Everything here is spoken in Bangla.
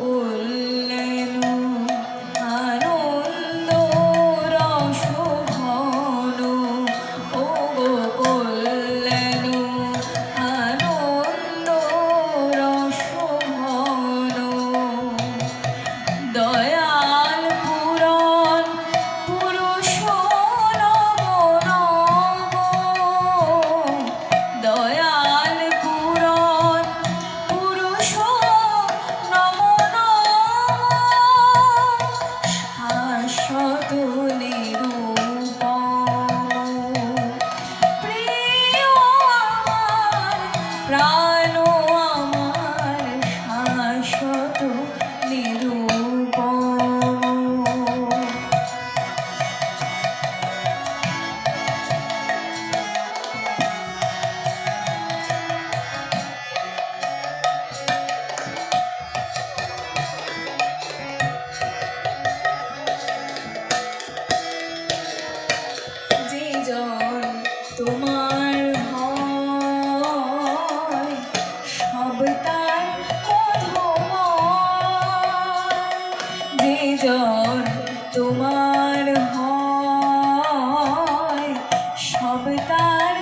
của যে জন তোমার হয় সব তার